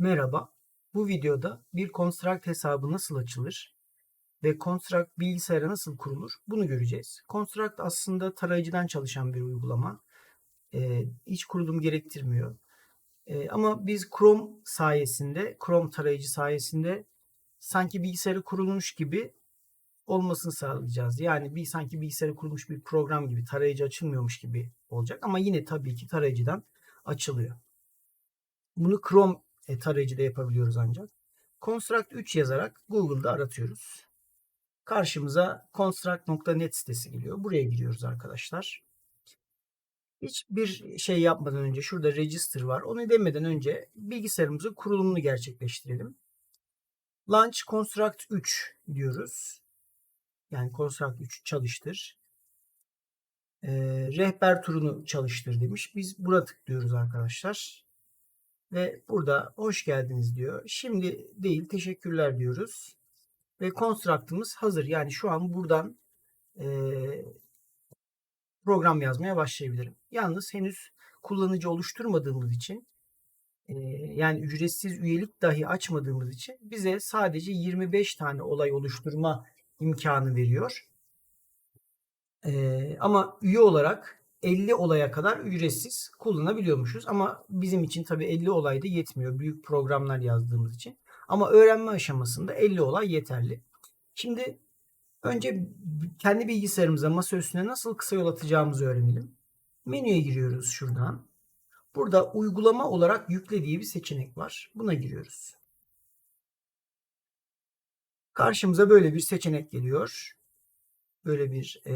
Merhaba. Bu videoda bir Construct hesabı nasıl açılır ve Construct bilgisayara nasıl kurulur bunu göreceğiz. Construct aslında tarayıcıdan çalışan bir uygulama. Ee, hiç kurulum gerektirmiyor. Ee, ama biz Chrome sayesinde, Chrome tarayıcı sayesinde sanki bilgisayara kurulmuş gibi olmasını sağlayacağız. Yani bir sanki bilgisayara kurulmuş bir program gibi tarayıcı açılmıyormuş gibi olacak ama yine tabii ki tarayıcıdan açılıyor. Bunu Chrome e, tarayıcıda yapabiliyoruz ancak. Construct 3 yazarak Google'da aratıyoruz. Karşımıza construct.net sitesi geliyor. Buraya giriyoruz arkadaşlar. Hiçbir şey yapmadan önce şurada register var. Onu demeden önce bilgisayarımızın kurulumunu gerçekleştirelim. Launch Construct 3 diyoruz. Yani Construct 3 çalıştır. Ee, rehber turunu çalıştır demiş. Biz buna tıklıyoruz arkadaşlar. Ve burada hoş geldiniz diyor. Şimdi değil teşekkürler diyoruz. Ve construct'ımız hazır. Yani şu an buradan e, program yazmaya başlayabilirim. Yalnız henüz kullanıcı oluşturmadığımız için yani ücretsiz üyelik dahi açmadığımız için bize sadece 25 tane olay oluşturma imkanı veriyor. E, ama üye olarak 50 olaya kadar ücretsiz kullanabiliyormuşuz. Ama bizim için tabii 50 olay da yetmiyor. Büyük programlar yazdığımız için. Ama öğrenme aşamasında 50 olay yeterli. Şimdi önce kendi bilgisayarımıza masa üstüne nasıl kısa yol atacağımızı öğrenelim. Menüye giriyoruz şuradan. Burada uygulama olarak yükle diye bir seçenek var. Buna giriyoruz. Karşımıza böyle bir seçenek geliyor. Böyle bir e,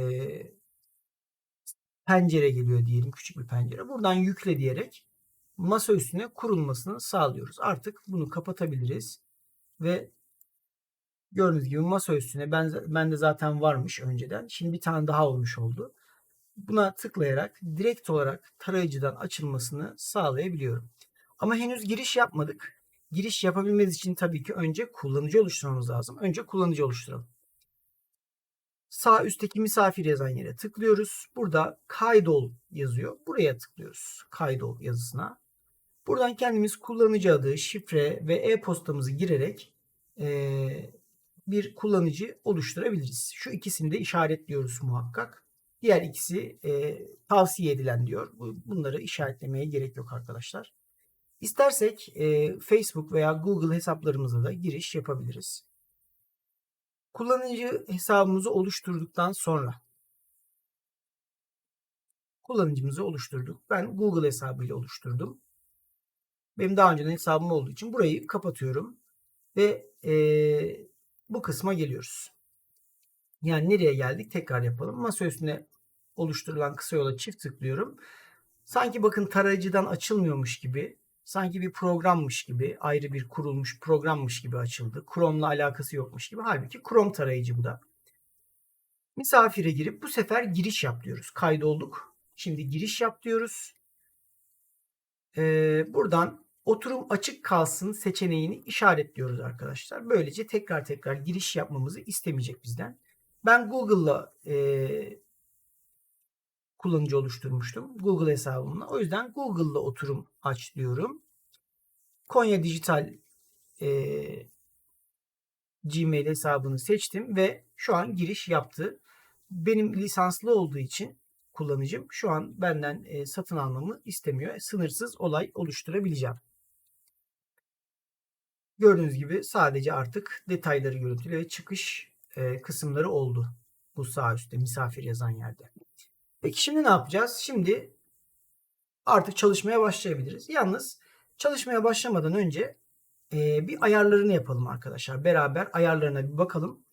pencere geliyor diyelim. Küçük bir pencere. Buradan yükle diyerek masa üstüne kurulmasını sağlıyoruz. Artık bunu kapatabiliriz. Ve gördüğünüz gibi masa üstüne ben, ben de zaten varmış önceden. Şimdi bir tane daha olmuş oldu. Buna tıklayarak direkt olarak tarayıcıdan açılmasını sağlayabiliyorum. Ama henüz giriş yapmadık. Giriş yapabilmemiz için tabii ki önce kullanıcı oluşturmamız lazım. Önce kullanıcı oluşturalım. Sağ üstteki misafir yazan yere tıklıyoruz. Burada kaydol yazıyor. Buraya tıklıyoruz. Kaydol yazısına. Buradan kendimiz kullanıcı adı, şifre ve e-postamızı girerek e, bir kullanıcı oluşturabiliriz. Şu ikisini de işaretliyoruz muhakkak. Diğer ikisi e, tavsiye edilen diyor. Bunları işaretlemeye gerek yok arkadaşlar. İstersek e, Facebook veya Google hesaplarımıza da giriş yapabiliriz. Kullanıcı hesabımızı oluşturduktan sonra kullanıcımızı oluşturduk. Ben Google hesabıyla oluşturdum. Benim daha önceden hesabım olduğu için burayı kapatıyorum ve e, bu kısma geliyoruz. Yani nereye geldik? Tekrar yapalım. Masa üstüne oluşturulan kısa yola çift tıklıyorum. Sanki bakın tarayıcıdan açılmıyormuş gibi sanki bir programmış gibi, ayrı bir kurulmuş programmış gibi açıldı. Chrome'la alakası yokmuş gibi. Halbuki Chrome tarayıcı bu da. Misafire girip bu sefer giriş yap diyoruz. Kaydolduk. Şimdi giriş yap diyoruz. Ee, buradan oturum açık kalsın seçeneğini işaretliyoruz arkadaşlar. Böylece tekrar tekrar giriş yapmamızı istemeyecek bizden. Ben Google'la e, kullanıcı oluşturmuştum. Google hesabımla. O yüzden Google'la oturum aç diyorum. Konya Dijital e, Gmail hesabını seçtim ve şu an giriş yaptı. Benim lisanslı olduğu için kullanıcım şu an benden e, satın almamı istemiyor. Sınırsız olay oluşturabileceğim. Gördüğünüz gibi sadece artık detayları görüntülü ve çıkış e, kısımları oldu. Bu sağ üstte misafir yazan yerde. Peki şimdi ne yapacağız? Şimdi artık çalışmaya başlayabiliriz. Yalnız çalışmaya başlamadan önce e, bir ayarlarını yapalım arkadaşlar. Beraber ayarlarına bir bakalım.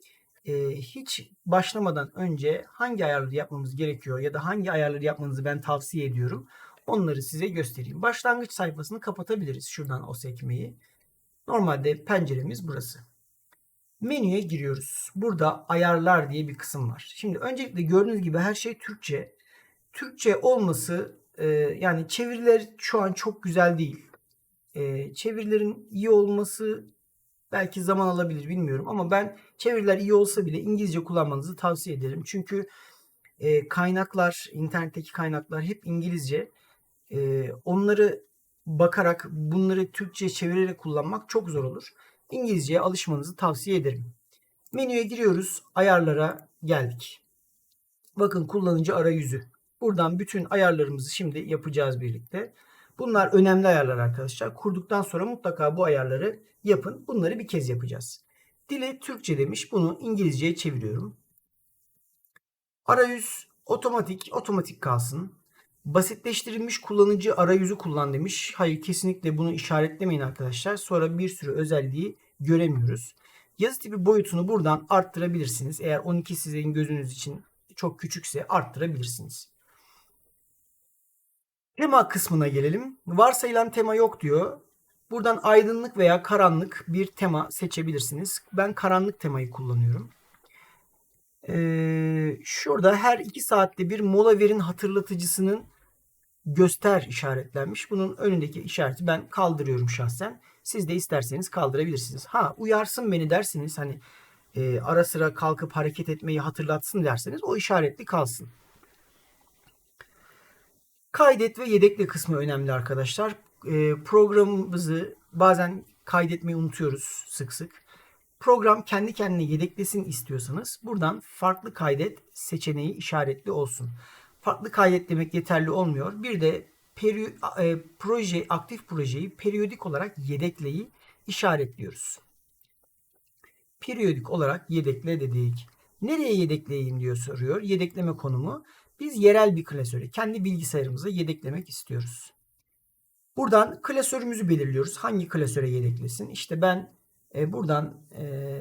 E, hiç başlamadan önce hangi ayarları yapmamız gerekiyor ya da hangi ayarları yapmanızı ben tavsiye ediyorum. Onları size göstereyim. Başlangıç sayfasını kapatabiliriz. Şuradan o sekmeyi. Normalde penceremiz burası. Menüye giriyoruz. Burada ayarlar diye bir kısım var. Şimdi öncelikle gördüğünüz gibi her şey Türkçe. Türkçe olması e, yani çeviriler şu an çok güzel değil. E, çevirilerin iyi olması belki zaman alabilir bilmiyorum ama ben çeviriler iyi olsa bile İngilizce kullanmanızı tavsiye ederim. Çünkü e, kaynaklar, internetteki kaynaklar hep İngilizce. E, onları bakarak bunları Türkçe çevirerek kullanmak çok zor olur. İngilizceye alışmanızı tavsiye ederim. Menüye giriyoruz. Ayarlara geldik. Bakın kullanıcı arayüzü. Buradan bütün ayarlarımızı şimdi yapacağız birlikte. Bunlar önemli ayarlar arkadaşlar. Kurduktan sonra mutlaka bu ayarları yapın. Bunları bir kez yapacağız. Dili Türkçe demiş. Bunu İngilizceye çeviriyorum. Arayüz otomatik, otomatik kalsın. Basitleştirilmiş kullanıcı arayüzü kullan demiş. Hayır kesinlikle bunu işaretlemeyin arkadaşlar. Sonra bir sürü özelliği göremiyoruz. Yazı tipi boyutunu buradan arttırabilirsiniz. Eğer 12 sizin gözünüz için çok küçükse arttırabilirsiniz. Tema kısmına gelelim. Varsayılan tema yok diyor. Buradan aydınlık veya karanlık bir tema seçebilirsiniz. Ben karanlık temayı kullanıyorum. Ee, şurada her 2 saatte bir mola verin hatırlatıcısının göster işaretlenmiş. Bunun önündeki işareti ben kaldırıyorum şahsen. Siz de isterseniz kaldırabilirsiniz. Ha uyarsın beni derseniz hani e, ara sıra kalkıp hareket etmeyi hatırlatsın derseniz o işaretli kalsın. Kaydet ve yedekle kısmı önemli arkadaşlar. E, programımızı bazen kaydetmeyi unutuyoruz sık sık. Program kendi kendine yedeklesin istiyorsanız buradan farklı kaydet seçeneği işaretli olsun. Farklı kaydet demek yeterli olmuyor. Bir de peri, e, proje aktif projeyi periyodik olarak yedekleyi işaretliyoruz. Periyodik olarak yedekle dedik. Nereye yedekleyeyim diyor soruyor. Yedekleme konumu. Biz yerel bir klasöre kendi bilgisayarımıza yedeklemek istiyoruz. Buradan klasörümüzü belirliyoruz. Hangi klasöre yedeklesin? İşte ben e, buradan e,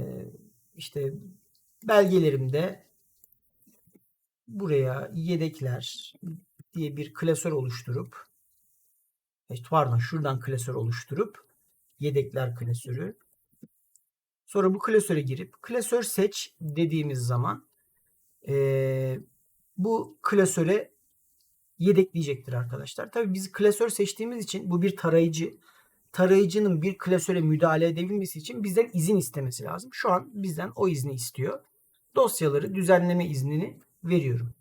işte belgelerimde buraya yedekler diye bir klasör oluşturup işte pardon şuradan klasör oluşturup yedekler klasörü sonra bu klasöre girip klasör seç dediğimiz zaman e, bu klasöre yedekleyecektir arkadaşlar. Tabi biz klasör seçtiğimiz için bu bir tarayıcı. Tarayıcının bir klasöre müdahale edebilmesi için bizden izin istemesi lazım. Şu an bizden o izni istiyor. Dosyaları düzenleme iznini veriyorum.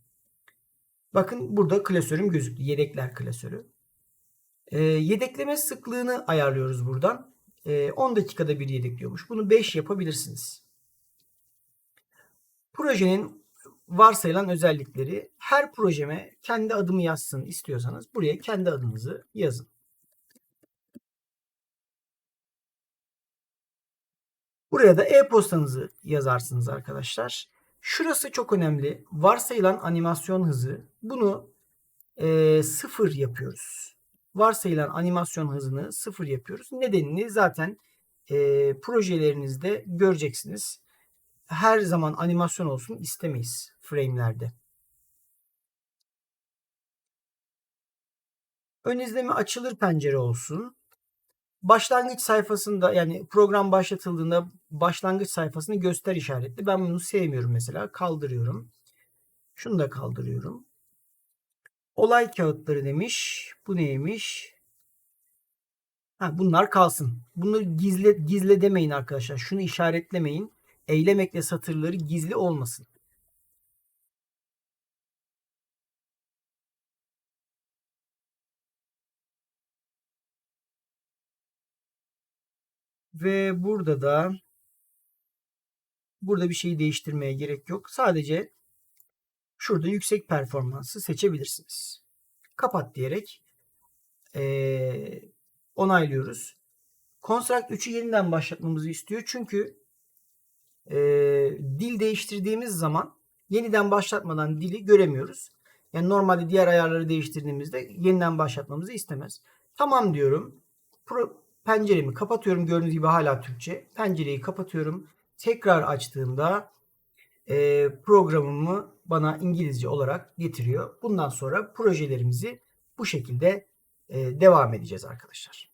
Bakın burada klasörüm gözüktü. Yedekler klasörü. E, yedekleme sıklığını ayarlıyoruz buradan. E, 10 dakikada bir yedekliyormuş. Bunu 5 yapabilirsiniz. Projenin varsayılan özellikleri her projeme kendi adımı yazsın istiyorsanız buraya kendi adınızı yazın. Buraya da e-postanızı yazarsınız arkadaşlar. Şurası çok önemli. Varsayılan animasyon hızı. Bunu e, sıfır yapıyoruz. Varsayılan animasyon hızını sıfır yapıyoruz. Nedenini zaten e, projelerinizde göreceksiniz. Her zaman animasyon olsun istemeyiz frame'lerde. Ön izleme açılır pencere olsun. Başlangıç sayfasında yani program başlatıldığında başlangıç sayfasını göster işaretli. Ben bunu sevmiyorum mesela. Kaldırıyorum. Şunu da kaldırıyorum. Olay kağıtları demiş. Bu neymiş? Ha, bunlar kalsın. Bunu gizle, gizle demeyin arkadaşlar. Şunu işaretlemeyin. Eylem ekle satırları gizli olmasın. Ve burada da burada bir şeyi değiştirmeye gerek yok. Sadece şurada yüksek performansı seçebilirsiniz. Kapat diyerek ee, onaylıyoruz. Construct 3'ü yeniden başlatmamızı istiyor. Çünkü e, dil değiştirdiğimiz zaman yeniden başlatmadan dili göremiyoruz. Yani normalde diğer ayarları değiştirdiğimizde yeniden başlatmamızı istemez. Tamam diyorum. Pro, penceremi kapatıyorum. Gördüğünüz gibi hala Türkçe. Pencereyi kapatıyorum. Tekrar açtığımda e, programımı bana İngilizce olarak getiriyor. Bundan sonra projelerimizi bu şekilde e, devam edeceğiz arkadaşlar.